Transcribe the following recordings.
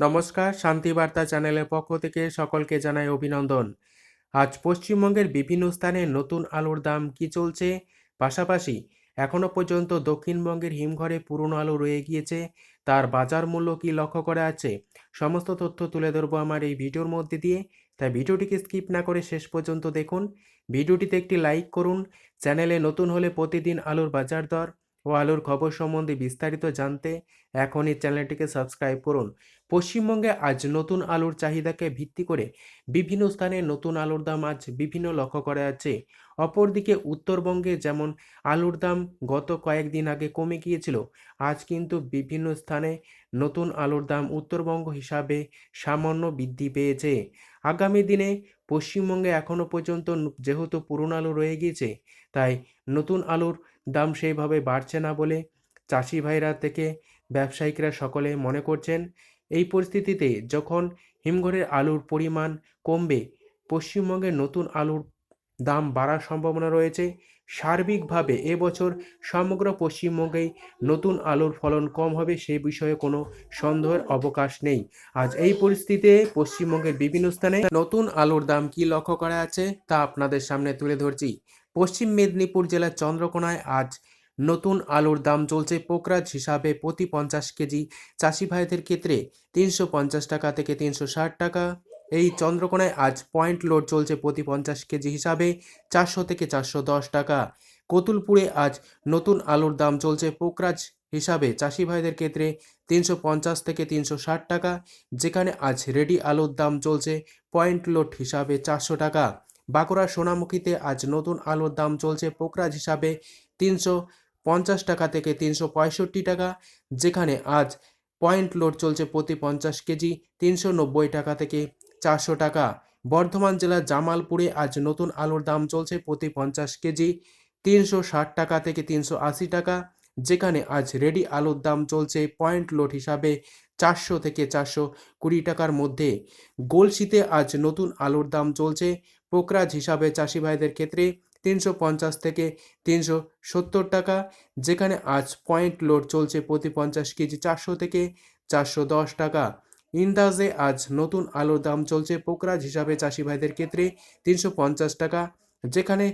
নমস্কার শান্তিবার্তা চ্যানেলের পক্ষ থেকে সকলকে জানাই অভিনন্দন। আজ পশ্চিমবঙ্গের বিভিন্ন স্থানে নতুন আলুর দাম কি চলছে? পাশাপাশি এখনও পর্যন্ত দক্ষিণবঙ্গের হিমঘরে পুরনো আলু রয়ে গিয়েছে। তার বাজার মূল্য কি লক্ষ্য করা আছে? সমস্ত তথ্য তুলে ধরবো আমার এই ভিডিওর মধ্যে দিয়ে। তাই ভিডিওটিকে স্কিপ না করে শেষ পর্যন্ত দেখুন। ভিডিওটিতে একটি লাইক করুন। চ্যানেলে নতুন হলে প্রতিদিন আলুর বাজার দর ও আলুর খবর সম্বন্ধে বিস্তারিত জানতে এখনই চ্যানেলটিকে সাবস্ক্রাইব করুন। পশ্চিমবঙ্গে আজ নতুন আলুর চাহিদাকে ভিত্তি করে বিভিন্ন স্থানে নতুন আলুর দাম আজ বিভিন্ন লক্ষ্য করা যাচ্ছে। অপরদিকে উত্তরবঙ্গে যেমন আলুর দাম গত কয়েকদিন আগে কমে গিয়েছিল, আজ কিন্তু বিভিন্ন স্থানে নতুন আলুর দাম উত্তরবঙ্গ হিসাবে সামান্য বৃদ্ধি পেয়েছে। আগামী দিনে পশ্চিমবঙ্গে এখনও পর্যন্ত যেহেতু পুরনো আলু রয়ে গিয়েছে, তাই নতুন আলুর দাম সেইভাবে বাড়ছে না বলে চাষি ভাইরা থেকে ব্যবসায়িকরা সকলে মনে করছেন। এই পরিস্থিতিতে যখন হিমঘরের আলুর পরিমাণ কমবে, পশ্চিমবঙ্গে নতুন আলুর দাম বাড়ার সম্ভাবনা রয়েছে। সার্বিকভাবে এবছর সমগ্র পশ্চিমবঙ্গেই নতুন আলুর ফলন কম হবে সে বিষয়ে কোনো সন্দেহের অবকাশ নেই। আজ এই পরিস্থিতিতে পশ্চিমবঙ্গের বিভিন্ন স্থানে নতুন আলুর দাম কি লক্ষ্য করা আছে তা আপনাদের সামনে তুলে ধরছি। পশ্চিম মেদিনীপুর জেলার চন্দ্রকোনায় আজ নতুন আলুর দাম চলছে পোকরাজ হিসাবে প্রতি পঞ্চাশ কেজি। চাষি ভাইদের ক্ষেত্রে তিনশো পঞ্চাশ টাকা থেকে তিনশো ষাট টাকা। এই চন্দ্রকোনায় আজ পয়েন্ট লোড চলছে প্রতি পঞ্চাশ কেজি হিসাবে চারশো থেকে চারশো দশ টাকা। কতুলপুরে আজ নতুন আলুর দাম চলছে পোকরাজ হিসাবে চাষি ভাইদের ক্ষেত্রে তিনশো পঞ্চাশ থেকে তিনশো ষাট টাকা। যেখানে আজ রেডি আলুর দাম চলছে পয়েন্ট লোড হিসাবে চারশো টাকা। বাঁকুড়া সোনামুখীতে আজ নতুন আলুর দাম চলছে পোকরাজ হিসাবে তিনশো পঞ্চাশ টাকা থেকে তিনশো পঁয়ষট্টি টাকা, যেখানে আজ পয়েন্ট লোড চলছে প্রতি পঞ্চাশ কেজি তিনশো নব্বই টাকা থেকে চারশো টাকা। বর্ধমান জেলার জামালপুরে আজ নতুন আলুর দাম চলছে প্রতি পঞ্চাশ কেজি তিনশো ষাট টাকা থেকে তিনশো আশি টাকা যেখানে আজ রেডি আলুর দাম চলছে পয়েন্ট লোড হিসাবে চারশো থেকে চারশো কুড়ি টাকার মধ্যে। গোলশিতে আজ নতুন আলুর দাম চলছে পোকরাজ হিসাবে চাষি ভাইদের ক্ষেত্রে তিনশো পঞ্চাশ থেকে তিনশো সত্তর টাকা, যেখানে আজ পয়েন্ট লোড চলছে প্রতি পঞ্চাশ কেজি চারশো থেকে চারশো দশ টাকা। ইন্দাজে আজ নতুন আলুর দাম চলছে পোকরাজ হিসাবে চাষি ভাইদের ক্ষেত্রে তিনশো পঞ্চাশ টাকা, যেখানে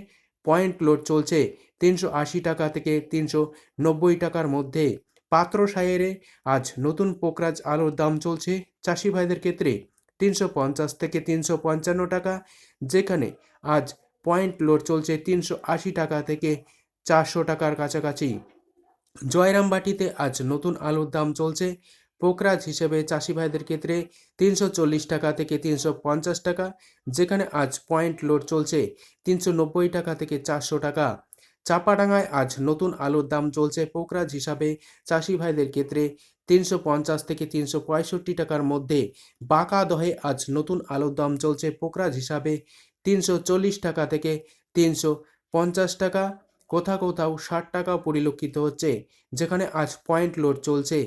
পয়েন্ট লোড চলছে তিনশো আশি টাকা থেকে তিনশো নব্বই টাকার মধ্যে পাত্র সায়েরে আজ নতুন পোকরাজ আলুর দাম চলছে চাষি ভাইদের ক্ষেত্রে তিনশো পঞ্চাশ থেকে তিনশো পঞ্চান্ন টাকা, যেখানে আজ পয়েন্ট লোড চলছে তিনশো আশি টাকা থেকে চারশো টাকার কাছাকাছি। জয়রামবাটিতে আজ নতুন আলুর দাম চলছে পোকরাজ হিসেবে চাষি ভাইদের ক্ষেত্রে তিনশো চল্লিশ টাকা থেকে তিনশো পঞ্চাশ টাকা, যেখানে আজ পয়েন্ট লোড চলছে তিনশো নব্বই টাকা থেকে চারশো টাকা। চাপাডাঙ্গায় আজ নতুন আলুর দাম চলছে পোকরাজ হিসাবে। চাষি ভাইদের ক্ষেত্রে তিনশো পঞ্চাশ থেকে তিনশো পঁয়ষট্টি টাকার মধ্যে বাঁকা দহে আজ নতুন আলুর দাম চলছে পোকরাজ হিসাবে। তিনশো চল্লিশ টাকা থেকে তিনশো পঞ্চাশ টাকা, কোথাও কোথাও ষাট টাকাও পরিলক্ষিত হচ্ছে, যেখানে আজ পয়েন্ট লোড চলছে।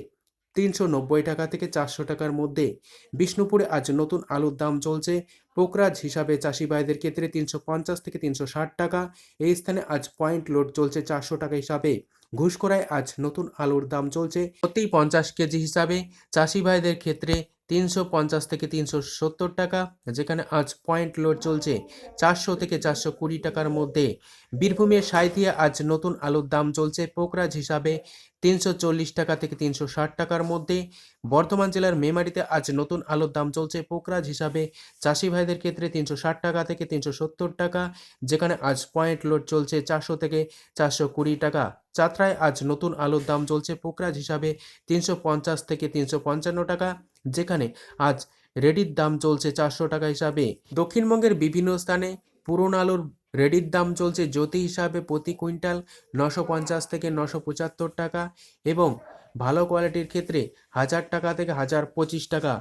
তিনশো নব্বই টাকা থেকে চারশো টাকার মধ্যে। বিষ্ণুপুরে আজ নতুন আলুর দাম চলছে পোকরাজ হিসাবে চাষি ভাইদের ক্ষেত্রে তিনশো পঞ্চাশ থেকে তিনশো ষাট টাকা। এই স্থানে আজ পয়েন্ট লোড চলছে চারশো টাকা হিসাবে। ঘুষকরায় আজ নতুন আলুর দাম চলছে প্রতি পঞ্চাশ কেজি হিসাবে। চাষি ভাইদের ক্ষেত্রে তিনশো পঞ্চাশ থেকে তিনশো সত্তর টাকা, যেখানে আজ পয়েন্ট লোড চলছে চারশো থেকে চারশো কুড়ি টাকার মধ্যে। বীরভূমের সাঁইথিয়া আজ নতুন আলুর দাম চলছে পোকরাজ হিসাবে তিনশো চল্লিশ টাকা থেকে তিনশো ষাট টাকার মধ্যে। বর্ধমান জেলার মেমারিতে আজ নতুন আলুর দাম চলছে পোকরাজ হিসাবে। চাষি ভাইদের ক্ষেত্রে তিনশো ষাট টাকা থেকে তিনশো সত্তর টাকা, যেখানে আজ পয়েন্ট লোড চলছে চারশো থেকে চারশো কুড়ি টাকা। চাত্রায় আজ নতুন আলুর দাম চলছে পোকরাজ হিসাবে তিনশো পঞ্চাশ থেকে তিনশো পঞ্চান্ন টাকা, যেখানে আজ রেডির দাম চলছে চারশো টাকা হিসাবে। দক্ষিণবঙ্গের বিভিন্ন স্থানে পুরনো আলুর রেডির দাম চলছে জ্যোতি হিসাবে প্রতি কুইন্টাল নশো পঞ্চাশ থেকে নশো পঁচাত্তর টাকা এবং ভালো কোয়ালিটির ক্ষেত্রে হাজার টাকা থেকে হাজার পঁচিশ টাকা।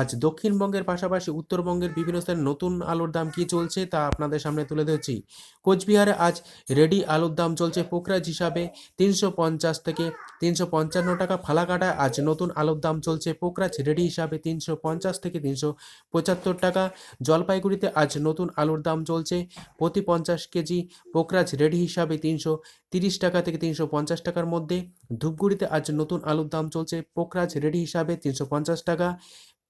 আজ দক্ষিণবঙ্গের পাশাপাশি উত্তরবঙ্গের বিভিন্ন স্থানে নতুন আলুর দাম কী চলছে তা আপনাদের সামনে তুলে ধরছি। কোচবিহারে আজ রেডি আলুর দাম চলছে পোকরাজ হিসাবে তিনশো পঞ্চাশ থেকে তিনশো পঞ্চান্ন টাকা ফালাকাটায়। আজ নতুন আলুর দাম চলছে পোকরাজ রেডি হিসাবে তিনশো পঞ্চাশ থেকে তিনশো পঁচাত্তর টাকা। জলপাইগুড়িতে আজ নতুন আলুর দাম চলছে প্রতি পঞ্চাশ কেজি পোকরাজ রেডি হিসাবে তিনশো তিরিশ টাকা থেকে তিনশো পঞ্চাশ টাকার মধ্যে। ধূপগুড়িতে আজ নতুন আলুর দাম চলছে পোকরাজ রেডি হিসাবে তিনশো পঞ্চাশ টাকা।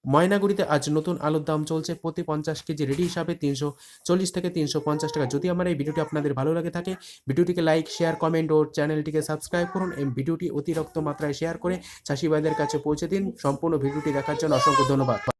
ময়নাগুড়িতে আজ নতুন আলুর দাম চলছে প্রতি পঞ্চাশ কেজি রেডি হিসাবে তিনশো চল্লিশ থেকে তিনশো পঞ্চাশ টাকা। যদি আমার এই ভিডিওটি আপনাদের ভালো লাগে থাকে, ভিডিওটিকে লাইক শেয়ার কমেন্ট ও চ্যানেলটিকে সাবস্ক্রাইব করুন। এবং ভিডিওটি অতিরিক্ত মাত্রায় শেয়ার করে চাষিবাইদের কাছে পৌঁছে দিন। সম্পূর্ণ ভিডিওটি দেখার জন্য অসংখ্য ধন্যবাদ।